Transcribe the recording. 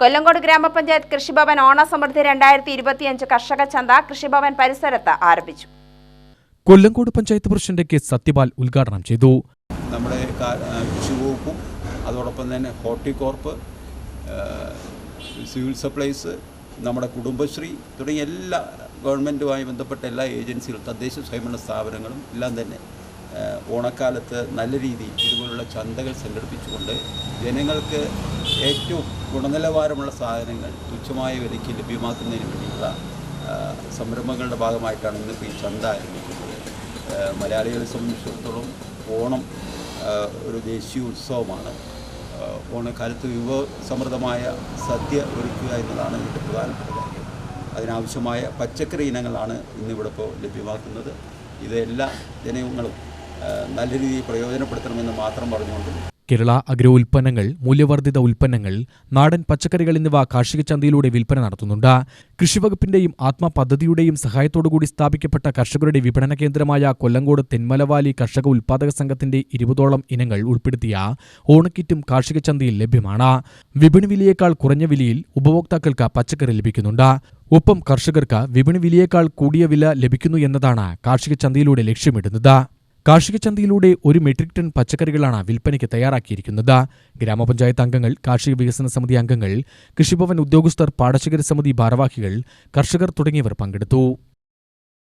കൊല്ലങ്കോട് ഗ്രാമപഞ്ചായത്ത് കൃഷിഭവൻ ഓണസമൃദ്ധി രണ്ടായിരത്തി ഇരുപത്തിയഞ്ച് കർഷക ചന്ത കൃഷിഭവൻ പരിസരത്ത് ആരംഭിച്ചു. കൊല്ലങ്കോട് പഞ്ചായത്ത് പ്രസിഡന്റ് കെ സത്യപാൽ ഉദ്ഘാടനം ചെയ്തു. നമ്മുടെ കൃഷി വകുപ്പും അതോടൊപ്പം തന്നെ ഹോർട്ടികോർപ്പ് കോർപ്പ് സിവിൽ സപ്ലൈസ് നമ്മുടെ കുടുംബശ്രീ തുടങ്ങിയ എല്ലാ ഗവൺമെന്റുമായി ബന്ധപ്പെട്ട എല്ലാ ഏജൻസികളും തദ്ദേശ സ്വയംഭരണ സ്ഥാപനങ്ങളും എല്ലാം തന്നെ ഓണക്കാലത്ത് നല്ല രീതിയിൽ ഇതുപോലുള്ള ചന്തകൾ സംഘടിപ്പിച്ചുകൊണ്ട് ജനങ്ങൾക്ക് ഏറ്റവും ഗുണനിലവാരമുള്ള സാധനങ്ങൾ തുച്ഛമായ വിലയ്ക്ക് ലഭ്യമാക്കുന്നതിന് വേണ്ടിയുള്ള സംരംഭങ്ങളുടെ ഭാഗമായിട്ടാണ് ഇന്നിപ്പോൾ ഈ ചന്ത ആരംഭിക്കുന്നത്. മലയാളികളെ സംബന്ധിച്ചിടത്തോളം ഓണം ഒരു ദേശീയ ഉത്സവമാണ്. ഓണക്കാലത്ത് വിഭവസമൃദ്ധമായ സദ്യ ഒരുക്കുക എന്നതാണ് ഇതിന്റെ പ്രധാനപ്പെട്ട കാര്യം. അതിനാവശ്യമായ പച്ചക്കറി ഇനങ്ങളാണ് ഇന്നിവിടെ ഇപ്പോൾ ലഭ്യമാക്കുന്നത്. ഇത് എല്ലാ ജനങ്ങളും നല്ല രീതിയിൽ പ്രയോജനപ്പെടുത്തണമെന്ന് മാത്രം പറഞ്ഞുകൊണ്ട് കേരള അഗ്രോ ഉൽപ്പന്നങ്ങൾ മൂല്യവർദ്ധിത ഉൽപ്പന്നങ്ങൾ നാടൻ പച്ചക്കറികൾ എന്നിവ കാർഷിക ചന്തയിലൂടെ വിൽപ്പന നടത്തുന്നുണ്ട്. കൃഷിവകുപ്പിന്റെയും ആത്മ പദ്ധതിയുടെയും സഹായത്തോടുകൂടി സ്ഥാപിക്കപ്പെട്ട കർഷകരുടെ വിപണന കേന്ദ്രമായ കൊല്ലങ്കോട് തെന്മലവാലി കർഷക ഉൽപാദക സംഘത്തിന്റെ ഇരുപതോളം ഇനങ്ങൾ ഉൾപ്പെടുത്തിയ ഓണക്കിറ്റും കാർഷിക ചന്തയിൽ ലഭ്യമാണ്. വിപണി വിലയേക്കാൾ കുറഞ്ഞ വിലയിൽ ഉപഭോക്താക്കൾക്ക് പച്ചക്കറി ലഭിക്കുന്നുണ്ട്. ഒപ്പം കർഷകർക്ക് വിപണി വിലയേക്കാൾ കൂടിയ വില ലഭിക്കുന്നു എന്നതാണ് കാർഷിക ചന്തയിലൂടെ ലക്ഷ്യമിടുന്നത്. കാർഷിക ചന്തയിലൂടെ ഒരു മെട്രിക് ടൺ പച്ചക്കറികളാണ് വിൽപ്പനയ്ക്ക് തയ്യാറാക്കിയിരിക്കുന്നത്. ഗ്രാമപഞ്ചായത്ത് അംഗങ്ങൾ കാർഷിക വികസന സമിതി അംഗങ്ങൾ കൃഷിഭവൻ ഉദ്യോഗസ്ഥർ പാടശേഖര സമിതി ഭാരവാഹികൾ കർഷകർ തുടങ്ങിയവർ പങ്കെടുത്തു.